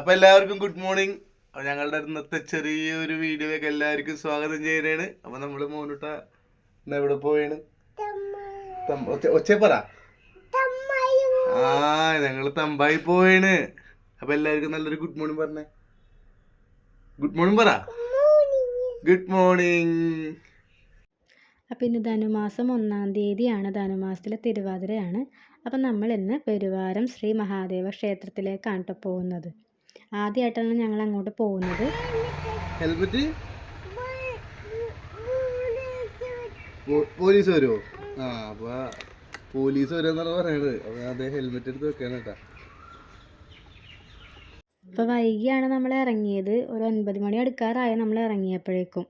അപ്പൊ എല്ലാവർക്കും good morning അപ്പൊ ഞങ്ങളുടെ ഇന്നത്തെ ചെറിയൊരു വീഡിയോയിലേക്ക് എല്ലാവർക്കും സ്വാഗതം ചെയ്യുകയാണ്. അപ്പൊ നമ്മൾ മോനുട്ട ഇന്ന് എവിടെ പോയാണ് തം- ഒച്ച- ഒച്ചേ പറ. ആ ഞങ്ങൾ തമ്പായി പോയാണ് അപ്പൊ എല്ലാവർക്കും നല്ലൊരു ഗുഡ് മോർണിംഗ് പറഞ്ഞേ. ഗുഡ് മോർണിംഗ് പറ. ഗുഡ് മോർണിംഗ് അപ്പം ഇന്ന് ധനുമാസം ഒന്നാം തീയതിയാണ്. ധനുമാസത്തിലെ തിരുവാതിരയാണ്. അപ്പം നമ്മൾ ഇന്ന് പെരുവാരം ശ്രീ മഹാദേവ ക്ഷേത്രത്തിലേക്കാണ് കേട്ടോ പോകുന്നത്. ആദ്യമായിട്ടാണ് ഞങ്ങൾ അങ്ങോട്ട് പോകുന്നത്. ഹെൽമെറ്റ്? പോലീസ് വരുമോ ആ അപ്പൊ പോലീസ് വരുമെന്നാണ് പറയണത്. അതേ ഹെൽമെറ്റ് എടുത്ത് വെക്കണം കേട്ടാ. അപ്പോൾ വൈകിയാണ് നമ്മൾ ഇറങ്ങിയത്. ഒരു ഒൻപത് മണി അടുക്കാറായി നമ്മൾ ഇറങ്ങിയപ്പോഴേക്കും.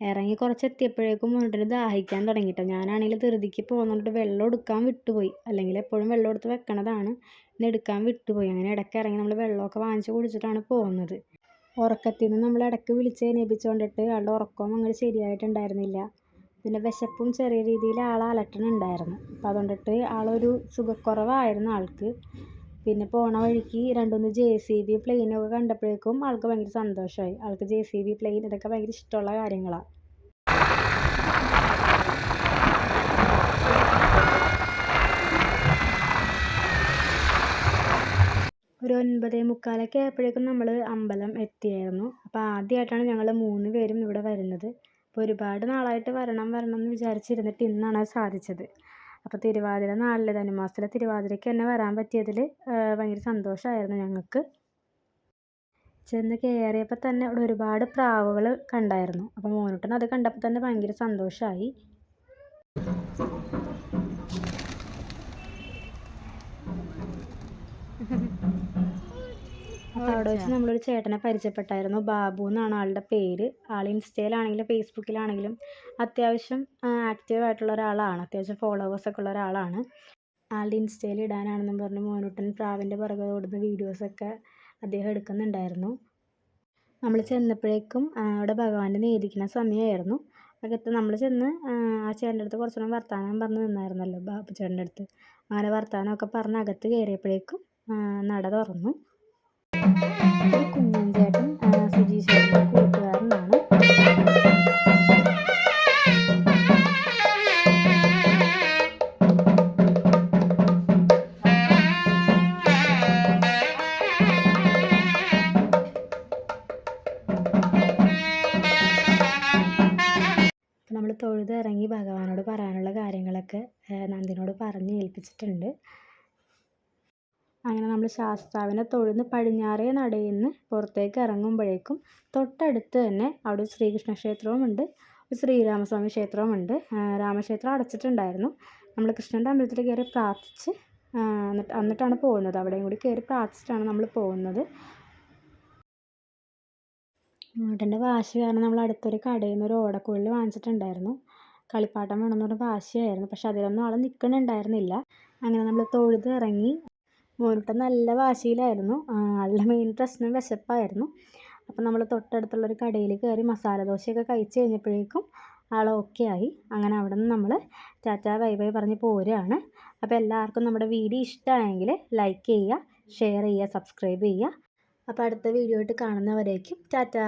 ഇറങ്ങി കുറച്ചെത്തിയപ്പോഴേക്കും മുന്നിട്ട് ദാഹിക്കാൻ തുടങ്ങിയിട്ടോ ഞാനാണെങ്കിൽ ധൃതിക്ക് പോകുന്നുണ്ട് വെള്ളം എടുക്കാൻ വിട്ടുപോയി. അല്ലെങ്കിൽ എപ്പോഴും വെള്ളം എടുത്ത് വെക്കണതാണ്. ഇന്ന് എടുക്കാൻ വിട്ടുപോയി. അങ്ങനെ ഇടയ്ക്ക് ഇറങ്ങി നമ്മൾ വെള്ളമൊക്കെ വാങ്ങിച്ച് കുടിച്ചിട്ടാണ് പോകുന്നത് ഉറക്കത്തിൽ നിന്ന് നമ്മൾ ഇടയ്ക്ക് വിളിച്ച് എണീപ്പിച്ചുകൊണ്ടിട്ട് ആളുടെ ഉറക്കവും അങ്ങനെ ശരിയായിട്ടുണ്ടായിരുന്നില്ല. പിന്നെ വിശപ്പും ചെറിയ രീതിയിൽ ആൾ അലട്ടണുണ്ടായിരുന്നു. അപ്പോൾ അതുകൊണ്ടിട്ട് ആളൊരു സുഖക്കുറവായിരുന്നു ആൾക്ക്. പിന്നെ പോണ വഴിക്ക് രണ്ടുമൂന്ന് ജെ സി ബി പ്ലെയിനൊക്കെ കണ്ടപ്പോഴേക്കും ആൾക്ക് ഭയങ്കര സന്തോഷമായി ആൾക്ക് ജെ സി ബി പ്ലെയിൻ ഇതൊക്കെ ഭയങ്കര ഇഷ്ടമുള്ള കാര്യങ്ങളാണ് ഒരു ഒൻപതേ മുക്കാലൊക്കെ ആയപ്പോഴേക്കും നമ്മൾ അമ്പലം എത്തിയായിരുന്നു. അപ്പോൾ ആദ്യമായിട്ടാണ് ഞങ്ങൾ മൂന്ന് പേരും ഇവിടെ വരുന്നത്. അപ്പോൾ ഒരുപാട് നാളായിട്ട് വരണം വരണം എന്ന് വിചാരിച്ചിരുന്നിട്ട് ഇന്നാണ് അത് സാധിച്ചത്. അപ്പോൾ തിരുവാതിര നാളിൽ ധനുമാസത്തിലെ തിരുവാതിരയ്ക്ക് തന്നെ വരാൻ പറ്റിയതിൽ ഭയങ്കര സന്തോഷമായിരുന്നു ഞങ്ങൾക്ക് ചെന്ന് കയറിയപ്പോൾ തന്നെ അവിടെ ഒരുപാട് പ്രാവുകൾ കണ്ടായിരുന്നു. അപ്പോൾ മോനൂട്ടൻ അത് കണ്ടപ്പോൾ തന്നെ ഭയങ്കര സന്തോഷമായി അവിടെ വെച്ച് നമ്മളൊരു ചേട്ടനെ പരിചയപ്പെട്ടായിരുന്നു. ബാബു എന്നാണ് ആളുടെ പേര്. ആൾ ഇൻസ്റ്റയിലാണെങ്കിലും ഫേസ്ബുക്കിലാണെങ്കിലും അത്യാവശ്യം ആക്റ്റീവ് ആയിട്ടുള്ള ഒരാളാണ്. അത്യാവശ്യം ഫോളോവേഴ്സൊക്കെ ഉള്ള ഒരാളാണ്. ആളുടെ ഇൻസ്റ്റയിൽ ഇടാനാണെന്നും പറഞ്ഞ് മോനുട്ടൻ പ്രാവിന്റെ പുറകെ ഓടുന്ന വീഡിയോസൊക്കെ അദ്ദേഹം എടുക്കുന്നുണ്ടായിരുന്നു. നമ്മൾ ചെന്നപ്പോഴേക്കും അവിടെ ഭഗവാന്റെ നേദിക്കുന്ന സമയമായിരുന്നു അകത്ത് നമ്മൾ ചെന്ന് ആ ചേട്ടന്റെ അടുത്ത് കുറച്ചുകൂടെ വർത്തമാനം പറഞ്ഞ് നിന്നായിരുന്നല്ലോ ബാബു ചേട്ടന്റെ അടുത്ത്. അങ്ങനെ വർത്തമാനമൊക്കെ പറഞ്ഞ് അകത്ത് കയറിയപ്പോഴേക്കും നട തുറന്നു. നമ്മൾ തൊഴുത് ഇറങ്ങി ഭഗവാനോട് പറയാനുള്ള കാര്യങ്ങളൊക്കെ നന്ദിനോട് പറഞ്ഞ് ഏൽപ്പിച്ചിട്ടുണ്ട്. അങ്ങനെ നമ്മൾ ശാസ്താവിനെ തൊഴുന്ന് പടിഞ്ഞാറേ നടയിൽ നിന്ന് പുറത്തേക്ക് ഇറങ്ങുമ്പോഴേക്കും തൊട്ടടുത്ത് തന്നെ അവിടെ ശ്രീകൃഷ്ണ ക്ഷേത്രവുമുണ്ട് ശ്രീരാമസ്വാമി ക്ഷേത്രവുമുണ്ട്. രാമക്ഷേത്രം അടച്ചിട്ടുണ്ടായിരുന്നു. നമ്മൾ കൃഷ്ണന്റെ അമ്പലത്തിൽ കയറി പ്രാർത്ഥിച്ച് എന്നിട്ട് എന്നിട്ടാണ് പോകുന്നത്. അവിടെയും കൂടി കയറി പ്രാർത്ഥിച്ചിട്ടാണ് നമ്മൾ പോകുന്നത്. ഏട്ടന്റെ വാശി കാരണം നമ്മൾ അടുത്തൊരു കടയിൽ നിന്ന് ഒരു ഓടക്കുഴൽ വാങ്ങിച്ചിട്ടുണ്ടായിരുന്നു. കളിപ്പാട്ടം വേണമെന്ന് പറഞ്ഞ വാശിയായിരുന്നു. പക്ഷെ അതിലൊന്നും ആൾ നിൽക്കുന്നുണ്ടായിരുന്നില്ല അങ്ങനെ നമ്മൾ തൊഴുത് ഇറങ്ങി. മോനുട്ടൻ നല്ല വാശിയിലായിരുന്നു. ആളുടെ മെയിൻ പ്രശ്നം വിശപ്പായിരുന്നു. അപ്പം നമ്മൾ തൊട്ടടുത്തുള്ളൊരു കടയിൽ കയറി മസാല ദോശയൊക്കെ കഴിച്ച് കഴിഞ്ഞപ്പോഴേക്കും ആൾ ഓക്കെ ആയി. അങ്ങനെ അവിടെ നിന്ന് നമ്മൾ ടാറ്റാ വൈ വൈ പറഞ്ഞ് പോരുകയാണ്. അപ്പോൾ എല്ലാവർക്കും നമ്മുടെ വീഡിയോ ഇഷ്ടമായെങ്കിൽ ലൈക്ക് ചെയ്യുക ഷെയർ ചെയ്യുക സബ്സ്ക്രൈബ് ചെയ്യുക. അപ്പോൾ അടുത്ത വീഡിയോ ആയിട്ട് കാണുന്നവരേക്കും ടാറ്റാ